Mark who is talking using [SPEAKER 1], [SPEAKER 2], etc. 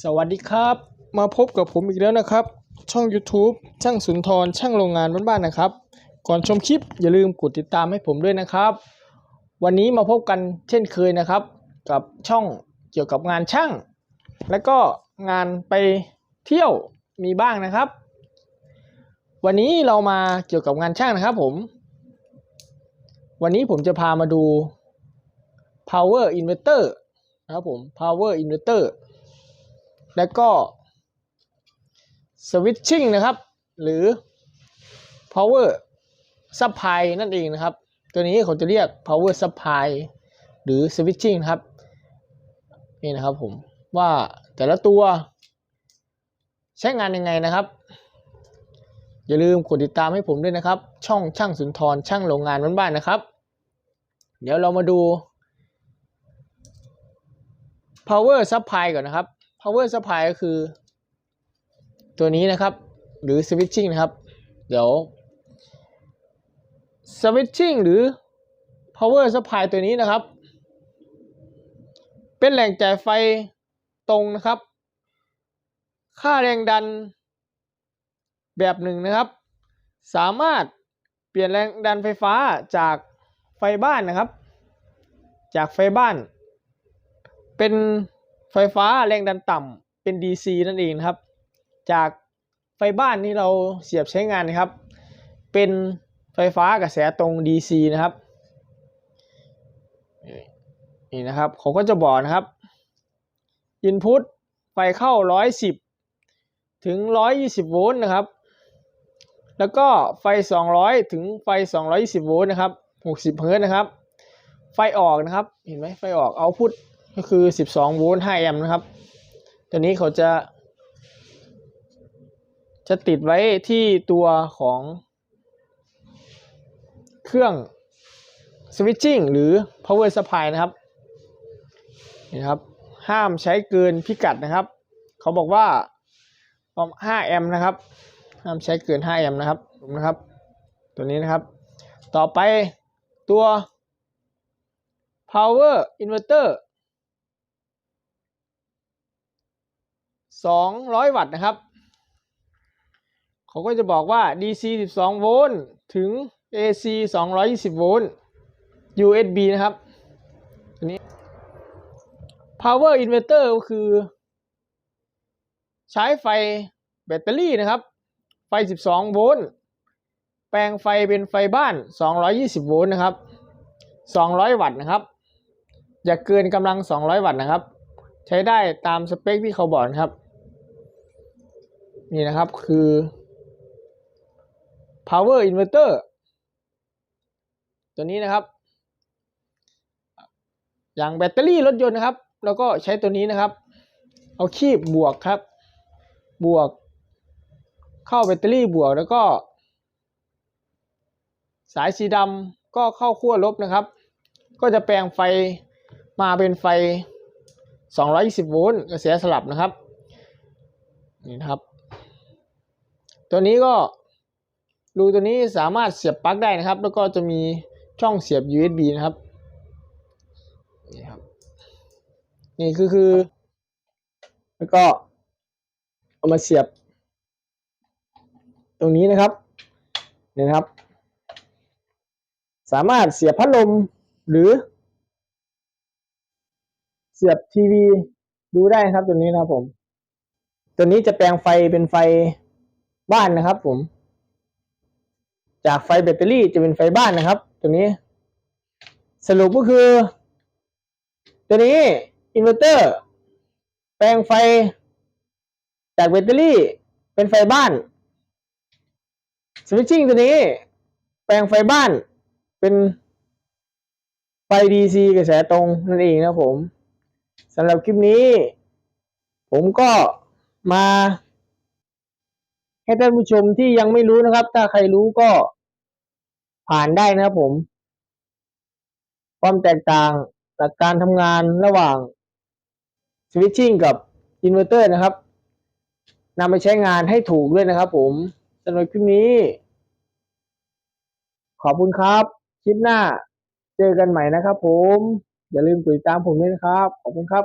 [SPEAKER 1] สวัสดีครับ มาพบกับผมอีกแล้วนะครับ ช่อง YouTube ช่างสุนทรช่างโรงงานบ้านๆนะครับ ก่อนชมคลิปอย่าลืมกดติดตามให้ผมด้วยนะครับ วันนี้มาพบกันเช่นเคยนะครับ กับช่องเกี่ยวกับงานช่าง และก็งานไปเที่ยวมีบ้างนะครับ วันนี้เรามาเกี่ยวกับงานช่างนะครับผม วันนี้ผมจะพามาดู power inverter นะครับผม power inverter แล้วก็ switching นะครับ หรือ power supply นั่นเองนะครับ ตัวนี้เขาจะเรียก power supply หรือ switching ครับ นี่นะครับผมว่าแต่ละตัวใช้งานยังไงนะครับ อย่าลืมกดติดตามให้ผมด้วยนะครับ ช่องช่างสุนทรช่างโรงงานบ้านๆนะครับ เดี๋ยวเรามาดู power supply ก่อนนะครับ power supply ก็คือ ตัวนี้นะครับ หรือ switching นะครับ เดี๋ยว switching หรือ power supply ตัวนี้นะครับ เป็นแหล่งจ่ายไฟตรงนะครับ ค่าแรงดันแบบหนึ่งนะครับ สามารถเปลี่ยนแรงดันไฟฟ้าจากไฟบ้านนะครับ จากไฟบ้าน เป็น ไฟฟ้าแรงดันต่ำเป็น DC นั่นเองนะครับ จากไฟบ้านที่เราเสียบใช้งานนะครับ เป็นไฟฟ้ากระแสตรง DC นะครับนี่นะครับเขาก็จะบอกนะครับ Input ไฟเข้า 110 ถึง 120 โวลต์นะครับ แล้วก็ไฟ 200 ถึงไฟ 220 โวลต์นะครับ 60 เฮิรตนะครับ ไฟออกนะครับ เห็นไหมไฟออกเอาพุท ก็คือ 12 โวลต์5แอมป์นะครับตัวนี้เขาจะ จะติดไว้ที่ตัวของ เครื่อง switching หรือ power supply นะครับนี่ครับ ห้ามใช้เกินพิกัดนะครับ เขาบอกว่า5แอมป์นะครับ ห้ามใช้เกิน 5 แอมป์นะครับนะครับ ตัวนี้นะครับ ต่อไปตัว power inverter 200 วัตต์นะครับ เขาก็จะบอกว่า DC 12 โวลต์ ถึง AC 220 โวลต์ USB นะครับตัวนี้ power inverter ก็คือ ใช้ไฟแบตเตอรี่นะครับ ไฟ 12 โวลต์ แปลงไฟเป็นไฟบ้าน 220 โวลต์นะครับ 200 วัตต์นะครับ อย่าเกินกำลัง 200 วัตต์นะครับ ใช้ได้ตามสเปคที่เขาบอกนะครับ นี่นะครับคือ power inverter ตัวนี้นะครับ อย่างแบตเตอรี่รถยนต์นะครับ แล้วก็ใช้ตัวนี้นะครับ เอาคีบบวกครับ บวก เข้าแบตเตอรี่บวกแล้วก็ สายสีดำก็เข้าขั้วลบนะครับ ก็จะแปลงไฟมาเป็นไฟ 220 โวลต์กระแสสลับนะครับ นี่นะครับ ตัวนี้ก็รูตัวนี้สามารถเสียบปลั๊กได้นะครับ แล้วก็จะมีช่องเสียบ USB นะครับนี่ครับนี่คือคือ แล้วก็เอามาเสียบ ตรงนี้นะครับนี่นะครับ สามารถเสียบพัดลมหรือ เสียบทีวีดูได้นะครับตัวนี้นะครับผม ตัวนี้จะแปลงไฟเป็นไฟ บ้านนะครับ ผม จากไฟแบตเตอรี่จะเป็นไฟบ้านนะครับ ตัวนี้ สรุปก็คือ ตัวนี้อินเวอร์เตอร์ แปลงไฟ จากแบตเตอรี่ เป็นไฟบ้านสวิตชิ่งตัวนี้ แปลงไฟบ้าน เป็นไฟ DC กระแสตรงนั่นเองนะผมสำหรับคลิปนี้ ผมก็มา ให้ท่านผู้ชมที่ยังไม่รู้นะครับ ถ้าใครรู้ก็ผ่านได้นะครับผม ความแตกต่างหลักการทำงานระหว่างสวิตชิ่งกับอินเวอร์เตอร์นะครับนำไปใช้งานให้ถูกด้วยนะครับผมสำหรับคลิปนี้ ขอบคุณครับ คลิปหน้าเจอกันใหม่นะครับผม อย่าลืมกดติดตามผมด้วยนะครับ ขอบคุณครับ